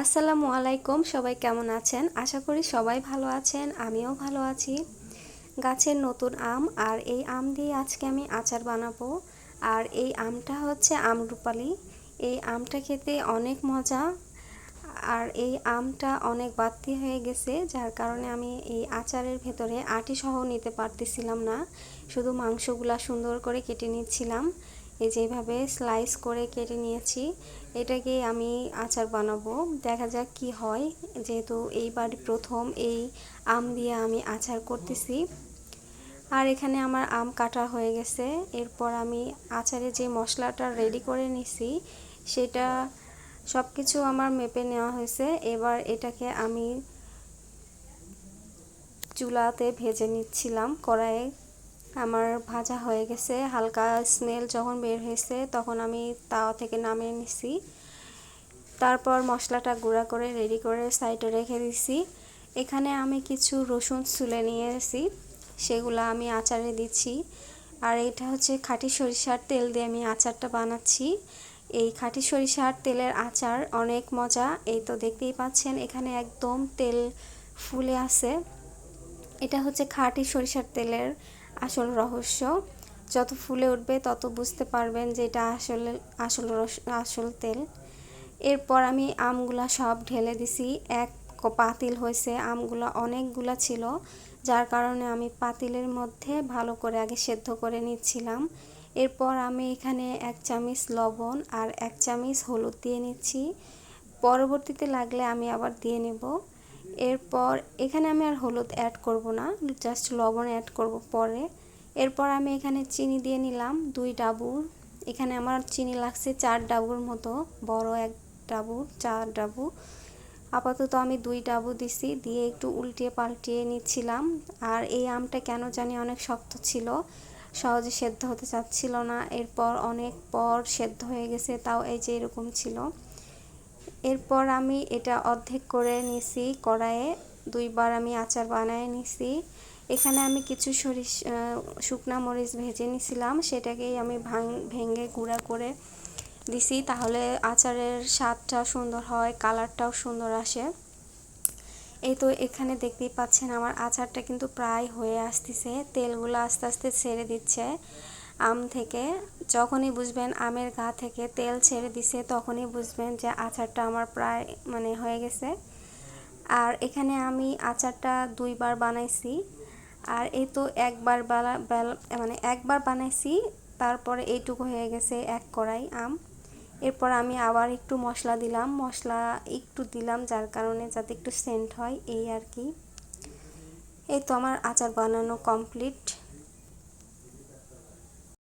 আসসালামু আলাইকুম, সবাই কেমন আছেন? আশা করি সবাই ভালো আছেন, আমিও ভালো আছি। গাছের নতুন আম আর এই আম দিয়ে আজকে আমি আচার বানাবো। আর এই আমটা হচ্ছে আম আমরুপালি। এই আমটা খেতে অনেক মজা। আর এই আমটা অনেক বাড়তি হয়ে গেছে, যার কারণে আমি এই আচারের ভেতরে আটি সহ নিতে পারতেছিলাম না। শুধু মাংসগুলা সুন্দর করে কেটে নিচ্ছিলাম। এই যেভাবে স্লাইস করে কেটে নিয়েছি, এটাকে আমি আচার বানাবো। দেখা যাক কি হয়, যেহেতু এইবার প্রথম এই আম দিয়ে আমি আচার করতেছি। আর এখানে আমার আম কাটা হয়ে গেছে। এরপর আমি আচারে যে মশলাটা রেডি করে নিছি, সেটা সব কিছু আমার মেপে নেওয়া হয়েছে। এবার এটাকে আমি চুলাতে ভেজে নিচ্ছিলাম কড়াইয়ে। আমার ভাজা হয়ে গেছে। হালকা স্মেল যখন বের হয়েছে, তখন আমি তাওয়া থেকে নামিয়ে নিছি। তারপর মশলাটা গুঁড়া করে রেডি করে সাইডে রেখে দিছি। এখানে আমি কিছু রসুন ছুলে নিয়েছি, সেগুলো আমি আচারে দিচ্ছি। আর এটা হচ্ছে খাঁটি সরিষার তেল দিয়ে আমি আচারটা বানাচ্ছি। এই খাঁটি সরিষার তেলের আচার অনেক মজা, এই তো দেখতেই পাচ্ছেন, এখানে একদম তেল ফুলে আছে। এটা হচ্ছে খাঁটি সরিষার তেলের আসল রহস্য। যত ফুলে উঠবে, তত বুঝতে পারবেন যে এটা আসলে, আসল আসল তেল। এরপর আমি আমগুলা সব ঢেলে দিছি। এক পাতিল হয়েছে। আমগুলা অনেকগুলা ছিল, যার কারণে আমি পাতিলের মধ্যে ভালো করে আগে সেদ্ধ করে নিচ্ছিলাম। এরপর আমি এখানে এক চামচ লবণ আর এক চামচ হলুদ দিয়ে নিচ্ছি। পরবর্তীতে লাগলে আমি আবার দিয়ে নেব। এরপর এখানে আমি আর হলুদ অ্যাড করব না জাস্ট লবণ অ্যাড করব পরে। এরপর আমি এখানে চিনি দিয়ে নিলাম দুই ডাবুর। এখানে আমার চিনি লাগছে চার ডাবুর মতো, বড় এক ডাবু চার ডাবু আপাতত আমি দুই ডাবু দিছি, দিয়ে একটু উল্টিয়ে পাল্টিয়ে নিচ্ছিলাম। আর এই আমটা কেন জানি অনেক শক্ত ছিল, সহজে সেদ্ধ হতে চাচ্ছিল না। এরপর অনেক পর সেদ্ধ হয়ে গেছে, তাও এই যে এরকম ছিল। এরপর আমি এটা অর্ধেক করে নিছি কড়াইয়ে, দুইবার আমি আচার বানায় নিছি। এখানে আমি কিছু সরিষ শুকনা মরিচ ভেজে নিছিলাম, সেটাকেই আমি ভাঙ, ভেঙে গুঁড়া করে দিছি, তাহলে আচারের স্বাদটা সুন্দর হয়, কালারটাও সুন্দর আসে। এই তো এখানে দেখতেই পাচ্ছেন আমার আচারটা কিন্তু প্রায় হয়ে আসতেছে, তেলগুলো আস্তে আস্তে ছেড়ে দিচ্ছে। আম থেকে যখনই বুঝবেন আমের গা থেকে তেল ছেড়ে দিছে, তখনই বুঝবেন যে আচারটা আমার প্রায় মানে হয়ে গেছে। আর এখানে আমি আচারটা দুইবার বানাইছি। আর এই তো একবার বেলা মানে একবার বানাইছি, তারপরে এইটুকু হয়ে গেছে এক কড়াই আম। এরপর আমি আবার একটু মশলা দিলাম। মশলা একটু দিলাম যার কারণে যাতে একটু সেন্ট হয়, এই আর কি। এই তো আমার আচার বানানো কমপ্লিট।